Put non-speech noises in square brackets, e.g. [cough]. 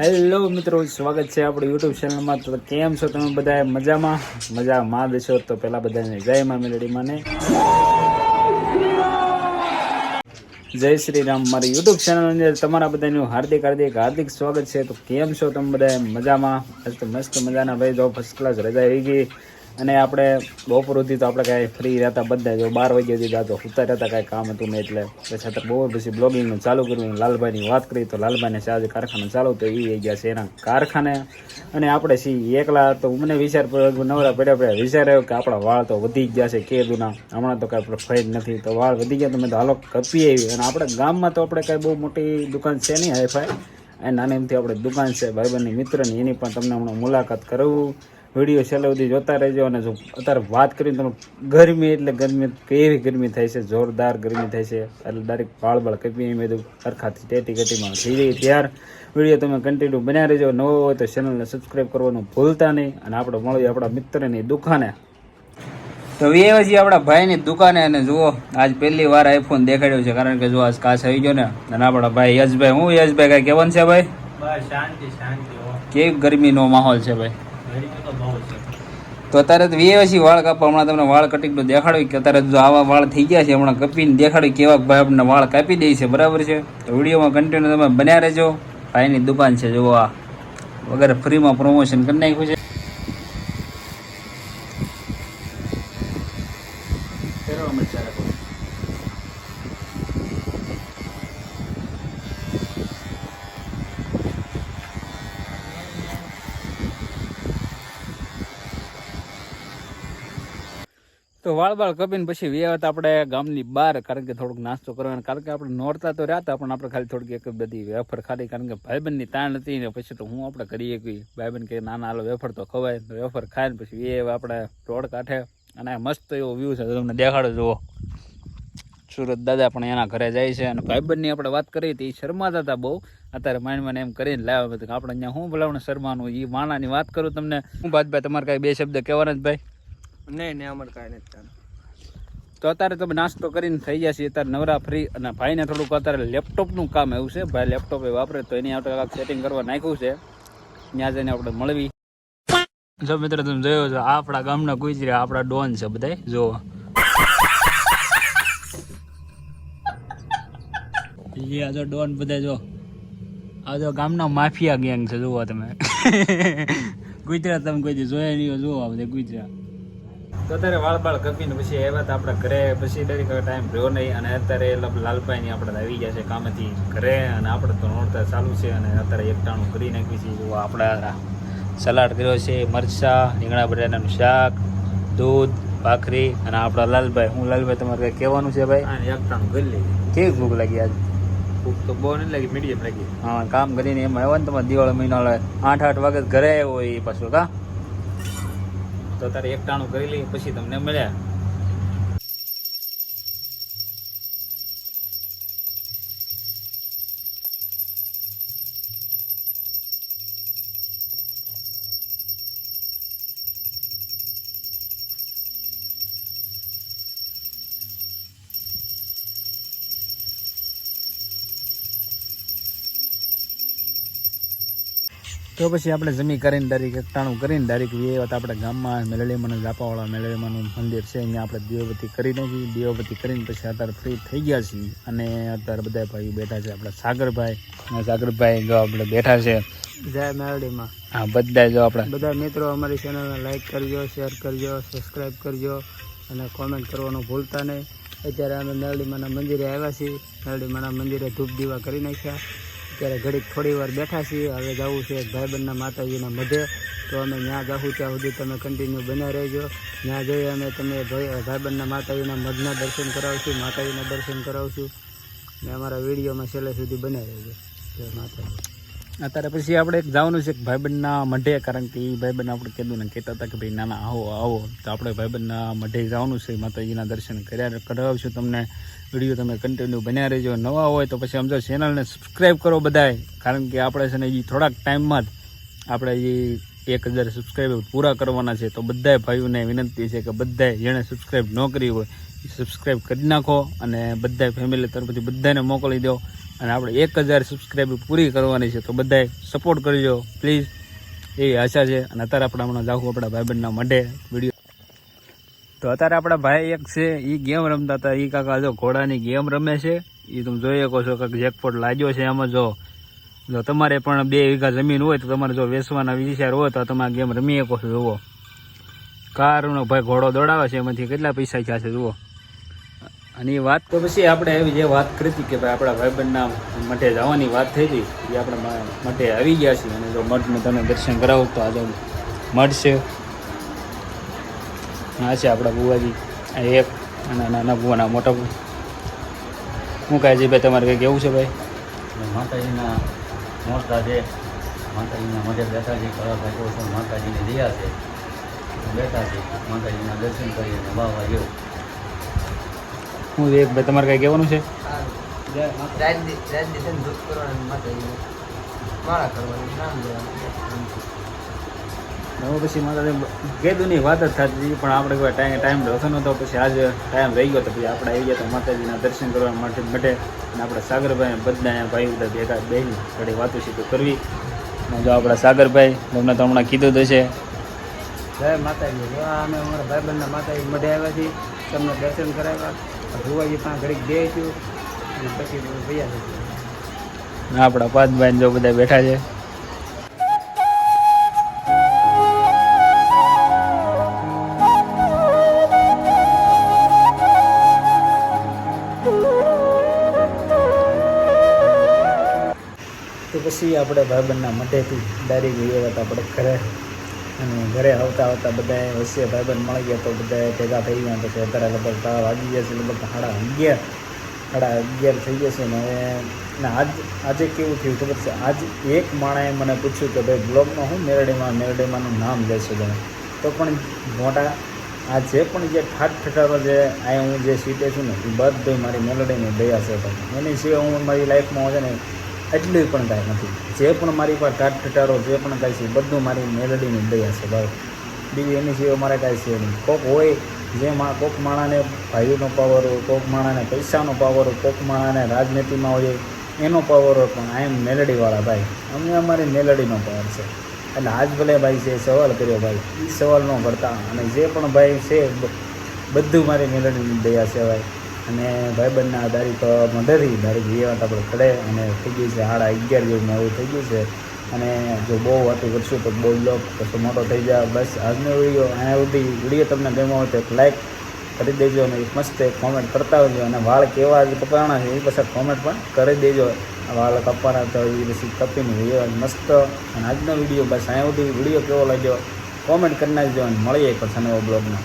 Hello મિત્રો, સ્વાગત છે આપણી યુટ્યુબ ચેનલમાં તો કેમ છો તમે બધા મજામાં? મજામાં દેશો તો પેલા બધાને જય મા મેલડી માને. જય શ્રી રામ. મારી યુટ્યુબ ચેનલની અંદર તમારા બધાનું હાર્દિક હાર્દિક હાર્દિક સ્વાગત છે. તો કેમ છો તમે બધા મજામાં? આજ તો મસ્ત મજાના ભાઈ જો ફર્સ્ટ ક્લાસ રજા આવી ગઈ. અને આપણે બપોર સુધી તો આપણે કાંઈ ફ્રી રહેતા બધા જો, બાર વાગ્યા સુધી જાતો સુતા રહેતા કાંઈ કામ હતું નહીં એટલે પછી તો બપોર પછી બ્લોગિંગનું ચાલુ કર્યું, લાલભાઈની વાત કરી તો લાલભાઈને આજે કારખાનું ચાલુ તો એ ગયા છે એના કારખાને. અને આપણે સી એકલા તો મને વિચાર નવરા પડ્યા પડ્યા વિચાર આવ્યો કે આપણા વાળ તો વધી ગયા છે કેદુના હમણાં તો કાંઈ ફાઈડ નથી, તો વાળ વધી ગયા તો મેં તો હાલો કપી આવી. અને આપણે ગામમાં તો આપણે કાંઈ બહુ મોટી દુકાન છે નહીં, હાઈફાઈ. એ નાની એમથી આપણે દુકાન છે, ભાઈબંધની, મિત્રની, એની પણ તમને હમણાં મુલાકાત કરાવું વીડિયો છેલ્લે સુધી જોતા રહેજો અને જો અત્યારે વાત કરીને તમે ગરમી એટલે ગરમી કેવી ગરમી થાય છે? જોરદાર ગરમી થાય છે. એટલે ડાયરેક્ટ બાળ કપી મેં બધું સરખાથી ટેટી કટીમાં થઈ ગઈ ત્યાર વીડિયો તમે કન્ટિન્યુ બન્યા રહેજો. નવો હોય તો ચેનલને સબસ્ક્રાઈબ કરવાનું ભૂલતા નહીં. અને આપણે મળીએ આપણા મિત્રની દુકાને. તો વેવાજી આપણા ભાઈની દુકાને અને જુઓ આજ પહેલી વાર આઈફોન દેખાડ્યો છે. કારણ કે જો આજ કાચ આવી ગયો ને અને આપણા ભાઈ યશભાઈ હું યશભાઈ કાંઈ કહેવાનું છે ભાઈ? કેવી ગરમીનો માહોલ છે ભાઈ? તો અત્યારે તો વેવાસી વાળ કાપો હમણાં તમને વાળ કટિંગનું દેખાડ્યું કે અત્યારે જો આવા વાળ થઈ ગયા છે, હમણાં કપીને દેખાડ્યું કેવા ભાઈ આપણને વાળ કાપી દે છે, બરાબર છે? તો વિડીયોમાં કન્ટિન્યુ તમે બન્યા રહેજો. ભાઈની દુકાન છે જો આ. વગર ફ્રીમાં પ્રમોશન કરી નાખ્યું છે. તો વાળ વાળ કપીને પછી વ્યવત આપણે ગામની બહાર, કારણ કે થોડુંક નાસ્તો કરવાનો. કારણ કે આપણે નોરતા તો રહ્યા હતા, પણ આપણે ખાલી થોડીક એક બધી વેફર ખાધી. કારણ કે ભાઈબંધની તાણ હતી ને પછી તો હું આપણે કરીએ કે ભાઈબંધ કે નાના, હાલો વેફર તો ખવાય. વેફર ખાય ને પછી એ આપણે રોડ કાંઠે. અને મસ્ત એવો વ્યૂ છે, તમને દેખાડો, જુઓ. સુરત દાદા પણ એના ઘરે જાય છે અને ભાઈબંધની આપણે વાત કરી હતી એ શરમાતા હતા બહુ. અત્યારે માઇન્ડ મને એમ કરીને લાવ્યા. આપણે અહીંયા શું બોલાવવાનું શરમાનું એ માણાની વાત કરું તમને. હું ભાઈ તમારે કાંઈ બે શબ્દ કહેવાના જ ભાઈ? નહીં નહીં, અમારે કાંઈ નથી તો અત્યારે તમે નાસ્તો કરીને થઈ છીએ. અત્યારે નવરા ફ્રી અને ભાઈને થોડુંક અત્યારે લેપટોપનું કામ એવું છે. ભાઈ લેપટોપ એ વાપરે તો એની આપણે સેટિંગ કરવા નાખ્યું છે. ત્યાં જઈને આપણે મળવી. જો મિત્રો, તમે જોયો છો, આપણા ગામના ગુજરી, આપણા ડોન છે બધા જો આ જો ડોન બધા જો આ જો ગામના માફિયા ગેંગ છે, જુઓ તમે. [laughs] ગુજરાત તમે કોઈ જોયા નહીં જુઓ બધા ગુજરાત તો અત્યારે વાળ બાળ કપીને પછી આવ્યા હતા આપણા ઘરે. પછી દરેક ટાઈમ રહ્યો નહીં અને અત્યારે લાલભાઈની આપણે આવી ગયા છે કામથી ઘરે અને આપણે તો નોરતા ચાલુ છે અને અત્યારે એકટાણું કરી નાખ્યું છે. જો આપણા સલાડ કર્યો છે મરચાં રીંગણા બટાટાનું શાક દૂધ ભાખરી અને આપણા લાલભાઈ. હું લાલભાઈ તમારે કંઈ કહેવાનું છે ભાઈ? એકટાણું કરી લઈએ કેવી ભૂખ લાગી આજ? ભૂખ તો બહુ નહીં લાગી મીડિયમ લાગી. હા કામ કરીને એમાં આવ્યો ને તમારે દિવાળી મહિનો આઠ આઠ વાગે ઘરે આવ્યો એ પાછું કા? તો તારે એકટાણું કરી લઈએ પછી તમને મળ્યા. તો પછી આપણે જમી કરીને ડાયરેક્ટ એકટાણું કરીને ડાયરેક્ટ એ વાત આપણે ગામમાં મેલડીમાં જાપાવાળા મેલડીમાંનું મંદિર છે અહીંયા આપણે દેવવતી કરી નાખી. દેવવતી કરીને પછી અત્યારે ફ્રી થઈ ગયા છીએ અને અત્યારે બધા ભાઈ બેઠા છે આપણા સાગરભાઈ. અને સાગરભાઈ જો આપણે બેઠા છે. જય મેલડીમાં. હા બધા જો આપણે બધા મિત્રો અમારી ચેનલને લાઈક કરજો શેર કરજો સબસ્ક્રાઈબ કરજો અને કોમેન્ટ કરવાનું ભૂલતા નહીં. અત્યારે અમે મેલડીમાના મંદિરે આવ્યા છીએ. મેલડીમાના મંદિરે ધૂપ દીવા કરી નાખ્યા. અત્યારે ઘડીક થોડી વાર બેઠા છીએ. હવે જવું છે ભાઈબંધના માતાજીના મધે તો અમે ત્યાં જાઉં ત્યાં સુધી તમે કન્ટિન્યુ બન્યા રહેજો. ત્યાં જઈ અમે તમે ભાઈ ભાઈબંધના માતાજીના મધના દર્શન કરાવશું, માતાજીના દર્શન કરાવશું. ને અમારા વિડીયોમાં છેલ્લે સુધી બન્યા રહેજો. જય માતાજી. અત્યારે પછી આપણે એક જવાનું છે ભાઈબંધના મઢે, કારણ કે એ ભાઈબંધ આપણે કીધું ને કહેતા હતા કે ભાઈ નાના આવો આવો. તો આપણે ભાઈબંધના મઢે જવાનું છે, માતાજીના દર્શન કર્યા કરાવશું તમને. વીડિયો તમે કન્ટિન્યુ બન્યા રહેજો. નવા હોય તો પછી સમજો ચેનલને સબસ્ક્રાઈબ કરો બધાય. કારણ કે આપણે છે ને એ થોડાક ટાઈમમાં જ આપણે એ એક હજાર સબસ્ક્રાઈબર પૂરા કરવાના છે. તો બધાય ભાઈઓને વિનંતી છે કે બધાય જેણે સબસ્ક્રાઈબ ન કરી હોય એ સબસ્ક્રાઈબ કરી નાખો અને બધાય ફેમિલી તરફથી બધાને મોકલી દો. અને આપણે એક હજાર સબસ્ક્રાઈબર પૂરી કરવાની છે, તો બધાએ સપોર્ટ કરજો પ્લીઝ એવી આશા છે. અને અત્યારે આપણે હમણાં જાખું આપણા ભાઈબંધના મઢે વીડિયો તો અત્યારે આપણા ભાઈ એક છે એ ગેમ રમતા હતા. એ કાકા જો ઘોડાની ગેમ રમે છે. એ તમે જોઈ શકો છો કાંક જેકપોટ લાગ્યો છે એમાં જો. જો તમારે પણ બે વીઘા જમીન હોય તો તમારે જો વેચવાના વિચાર હોય તો તમે ગેમ રમી શકો છો, જુઓ. કારનો ભાઈ ઘોડો દોડાવે છે, એમાંથી કેટલા પૈસા થયા છે, જુઓ. અને એ વાત તો પછી આપણે એવી જે વાત કરી હતી કે ભાઈ આપણા ભાઈબંધના મઠે જવાની વાત થઈ હતી એ આપણે મઠે આવી ગયા છીએ અને જો મઠનું તમે દર્શન કરાવો તો આજે મઠ છે. આ છે આપણા બુવાજી એક અને નાના બુવાના મોટા બુ. શું છે ભાઈ તમારે કંઈ કેવું છે ભાઈ? માતાજીના મોટા છે માતાજીના મઢે બેઠા છે કળા ભાગો છે, માતાજીની દયા છે, બેઠા છે, માતાજીના દર્શન કરીને બાવા જેવું હું એક ભાઈ, તમારે કાંઈ કહેવાનું છે? પછી માતા ગેદુની વાત જ થતી પણ આપણે કોઈ ટાઈમ ટાઈમ રહેતો નહોતો. પછી આજે ટાઈમ રહી ગયો તો પછી આપણે આવી ગયા તો માતાજીના દર્શન કરવા માટે માટે અને આપણા સાગરભાઈ બધા ભાઈ બધા ભેગા બેસી થોડી વાતો સીધું કરવી. જો આપણા સાગરભાઈ, તમને તો હમણાં કીધું તો છે જય માતાજી. અમે અમારા ભાઈબંધના માતાજી મઢે આવ્યા છીએ, તમને દર્શન કરાવ્યા. ભુવાજી પાસે ઘડીક બે છું અને પછી ભૈયા થઈ અને આપણા પાદભાઈ જો બધા બેઠા છે. તો પછી આપણે ભાઈબંધના મઢેથી ડાયરેક્ટ ગયા હતા આપણે ઘરે. અને ઘરે આવતા આવતા બધા વચ્ચે ભાઈબંધ મળી ગયા તો બધા ભેગા થઈ ગયા. પછી અત્યારે લગભગ તાળા વાગી ગયા છે, લગભગ સાડા અગિયાર સાડા અગિયાર થઈ જશે ને હવે ને આજ, આજે કેવું થયું ખબર છે? આજ એક માણાએ મને પૂછ્યું કે ભાઈ બ્લોગમાં હું મેરડીમાં, મેરડીમાંનું નામ લેશો તમે? તો પણ મોટા, આ જે પણ જે ઠાઠ ઠઠારો જે આ હું જે સીટે છું ને, એ બધું મારી મેલોડીની દયા છે. એની સિવાય હું મારી લાઈફમાં છે ને એટલું પણ કાંઈ નથી. જે પણ મારી પાસે ઘાટ ઠઠારો જે પણ કાંઈ છે બધું મારી મેલડીની દયા છે ભાઈ બીજું એની સિવાય મારે કાંઈ છે નહીં. કોક હોય, જે મા, કોક માણાને ભાઈઓનો પાવર હોય, કોક માણાને પૈસાનો પાવર હોય, કોક માણાને રાજનીતિમાં હોય, એનો પાવર હોય, પણ આઈ એમ મેલડીવાળા ભાઈ. અમે અમારી મેલડીનો પાવર છે. એટલે આજ ભલે ભાઈ છે, સવાલ કર્યો ભાઈ. એ સવાલ ન કરતા. અને જે પણ ભાઈ છે બધું મારી મેલડીની દયા છે, ભાઈ. અને ભાઈબંધના આધારિત મધેથી તારીખ એ વાત આપણે ખડે અને થઈ ગયું છે સાડા અગિયાર જેવું એવું થઈ ગયું છે. અને જો બહુ વાતું કરશું તો બહુ બ્લોગ પછી મોટો થઈ જાય બસ આજનો વીડિયો અહીંયા સુધી. વીડિયો તમને ગમ્યો હોય તો એક લાઈક કરી દેજો અને એક મસ્ત કોમેન્ટ કરતા હોજો અને વાળ કેવા કપાણા છે એ પછી કોમેન્ટ પણ કરી દેજો. વાળ કપવાના તો એ પછી કપીને વીડિયો મસ્ત. અને આજનો વીડિયો બસ અહીંયા સુધી. વીડિયો કેવો લાગ્યો? કોમેન્ટ કરી નાખજો અને મળીએ પછી નવો બ્લોગમાં.